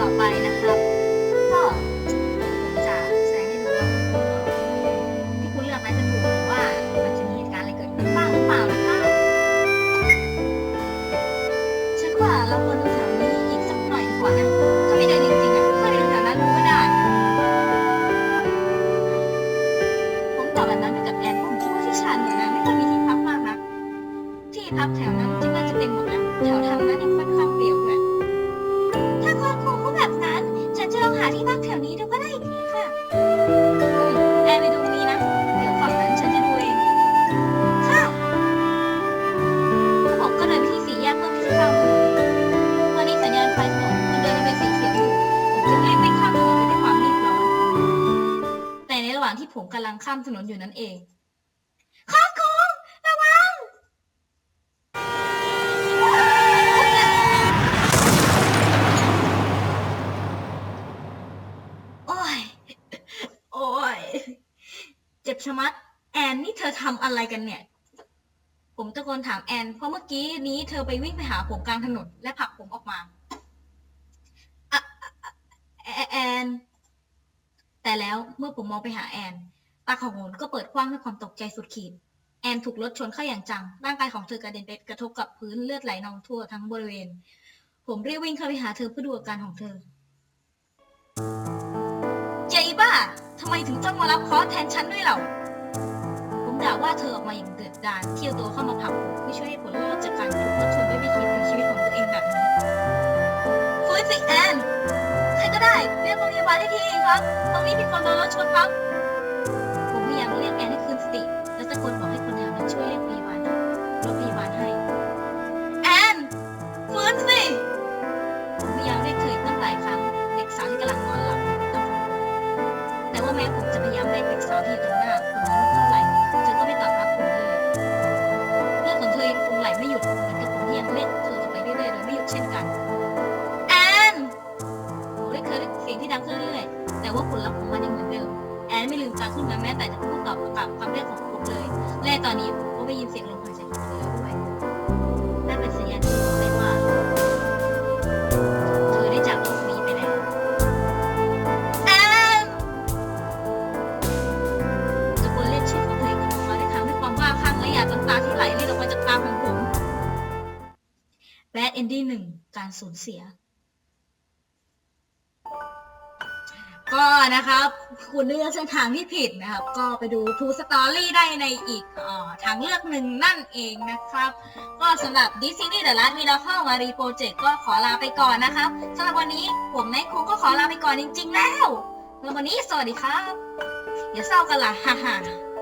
ต่อไปนะครับ ก็ผมจะแสดงให้ดูว่าที่คุณเลือกนั้นจะถูกหรือว่ามันจะมีเหตุการณ์อะไรเกิดขึ้นบ้างหรือเปล่านะครับฉันว่าเราควรดูแถวนี้อีกสักหน่อยดีกว่านะถ้าไม่เดินจริงๆอะค่อยเดินแถวนั้นดูก็ได้ ผมตอบแบบนั้นไปกับแอนผมคิดว่าที่ชานเมืองนั้นไม่ค่อยมีที่พักมากนะที่พักแถวนั้นที่น่าจะเต็มหมดแล้วแถวทางนั้นยังค่อนข้างเปลี่ย ผมกำลังข้ามถนนอยู่นั่นเองขอบคุณระวัง โอ้ย โอ้ย เจ็บชะมัด แอนนี่เธอทำอะไรกันเนี่ย ผมตะโกนถามแอน เพราะเมื่อกี้นี้เธอไปวิ่งไปหาผมกลางถนนและผลักผมออกมาอะอะอะแอแอน แต่แล้วเมื่อผมมองไปหาแอน ตาของผมก็เปิดกว้างด้วยความตกใจสุดขีด แอนถูกรถชนเข้าอย่างจัง ร่างกายของเธอกระเด็นไปกระทบกับพื้นเลือดไหลนองทั่วทั้งบริเวณ ผมรีบวิ่งเข้าไปหาเธอเพื่อดูอาการของเธอเจอีบ้าทำไมถึงต้องมารับคอร์สแทนฉันด้วยเหล่าผมด่าว่าเธอออกมาอย่างเดือดดาลเที่ยวตัวเข้ามาผลักผมเพื่อช่วยให้ผลรอดจากการถูกรถชนด้วยไม่คิดถึงชีวิตของตัวเองแบบนี้ฟื้นสิแอน ใครก็ได้เรียกโรงพยาบาลให้ทีครับตรงนี้มีคนโดนรถชนครับ ลืมตาขึ้นมาแม้แต่จะพูดตอบกับคำเรียกของผมเลย และตอนนี้ผมก็ได้ยินเสียงลมหายใจของเธอด้วยนั่นเป็นสัญญาณที่บอกได้ว่าเธอได้จากโลกนี้ไปแล้วแอนตะโกนเรียกชื่อของเธออีกครั้งมาได้ทำให้ความบ้าคลั่งและหยาดน้ำตาที่ไหลเลีออกมาจากตาของผมแบดเอนดี้หนึ่งการสูญเสีย ก็นะครับ คุณเลือกเส้นทางที่ผิดนะครับ ก็ไปดูทูสตอรี่ได้ในอีกออทางเลือกหนึ่งนั่นเองนะครับ ก็สำหรับดิสนีย์เดลัสวีลาเค้ามารีโปรเจกต์ก็ขอลาไปก่อนนะครับสำหรับวันนี้ผมนายครูก็ขอลาไปก่อนจริง ๆ แล้วสำหรับวันนี้สวัสดีครับอย่าเศร้ากันล่ะฮ่าฮ่า